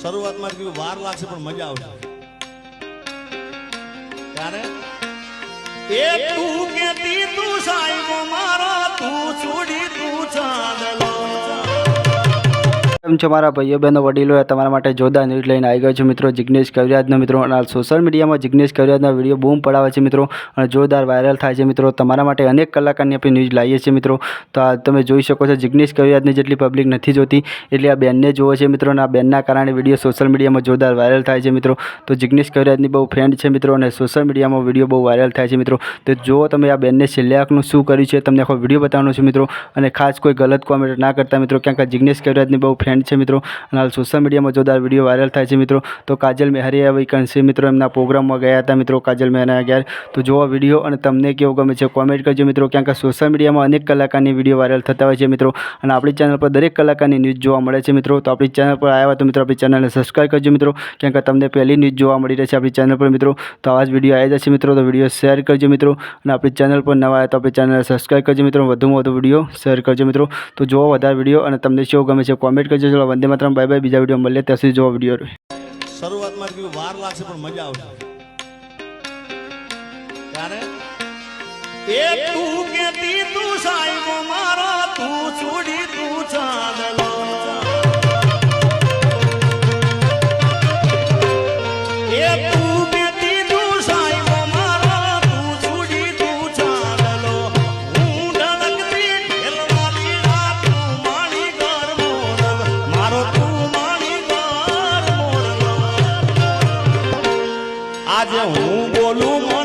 શરૂઆતમાં કીધું વાર લાગશે પણ મજા આવશે. ત્યારે એ તું કેતી તું સાહેબ કેમ છો મારા ભાઈઓ, બહેનો, વડીલો તમારા માટે જોરદાર ન્યૂઝ લઈને આવી ગયો છે મિત્રો. જિગ્નેશ કવિરાજનો મિત્રો, અને સોશિયલ મીડિયામાં જિગ્નેશ કવિરાજના વીડિયો બૂમ પડાવે છે મિત્રો, અને જોરદાર વાયરલ થાય છે મિત્રો. તમારા માટે અનેક કલાકારની આપણે ન્યૂઝ લાવીએ છીએ મિત્રો. તો આ તમે જોઈ શકો છો, જિગ્નેશ કવિરાજની જેટલી પબ્લિક નથી જોતી, એટલે આ બેનને જોવે છે મિત્રો, અને આ બેનના કારણે વીડિયો સોશિયલ મીડિયામાં જોરદાર વાયરલ થાય છે મિત્રો. તો જિગ્નેશ કવિરાજની બહુ ફ્રેન્ડ છે મિત્રો, અને સોશિયલ મીડિયામાં વીડિયો બહુ વાયરલ થાય છે મિત્રો. તો જો તમે આ બેનને છેલ્લે શું કર્યું છે, તમને આખો વીડિયો બતાવવાનો છે મિત્રો. અને ખાસ કોઈ ગલત કોમેન્ટ ના કરતા મિત્રો, ક્યાંક જિગ્નેશ કવિરાજની બહુ ફ્રેન્ડ છે મિત્રો. અને હાલ સોશિયલ મીડિયામાં જોરદાર વીડિયો વાયરલ થાય છે મિત્રો. તો કાજલ મેહરી આવી કણસી મિત્રો એમના પ્રોગ્રામમાં ગયા હતા મિત્રો કાજલ મેહરા ગયા તો જોવા વીડિયો અને તમને કેવું ગમે છે કોમેન્ટ કરજો મિત્રો. કારણ કે સોશિયલ મીડિયામાં અનેક કલાકારની વીડિયો વાયરલ થતા હોય છે મિત્રો. અને આપણી ચેનલ પર દરેક કલાકારની ન્યૂઝ જોવા મળે છે મિત્રો. તો આપણી ચેનલ પર આવ્યા હોય તો મિત્રો આપણી ચેનલને સબસ્ક્રાઈબ કરજો મિત્રો. કારણ કે તમને પહેલી ન્યૂઝ જોવા મળી રહેશે આપણી ચેનલ પર મિત્રો. તો આવા જ વીડિયો આવી જશે મિત્રો. તો વીડિયો શેર કરજો મિત્રો. અને આપણી ચેનલ પર નવા આવ્યા તો આપણી ચેનલને સબસ્ક્રાઈબ કરજો મિત્રો. વધુમાં વધુ વીડિયો શેર કરજો મિત્રો. તો જોવો વધારે વીડિયો અને તમને શું ગમે છે કોમેન્ટ કરજો ચલો વંદે માતરમ બાય બાય. બીજા વીડિયો મળીએ. ત્યાં સુધી જોવા વીડિયો. શરૂઆતમાં કીધું વાર લાગશે પણ મજા આવશે. ત્યારે એ તું કેતી તું સાહેબ આજે હું બોલું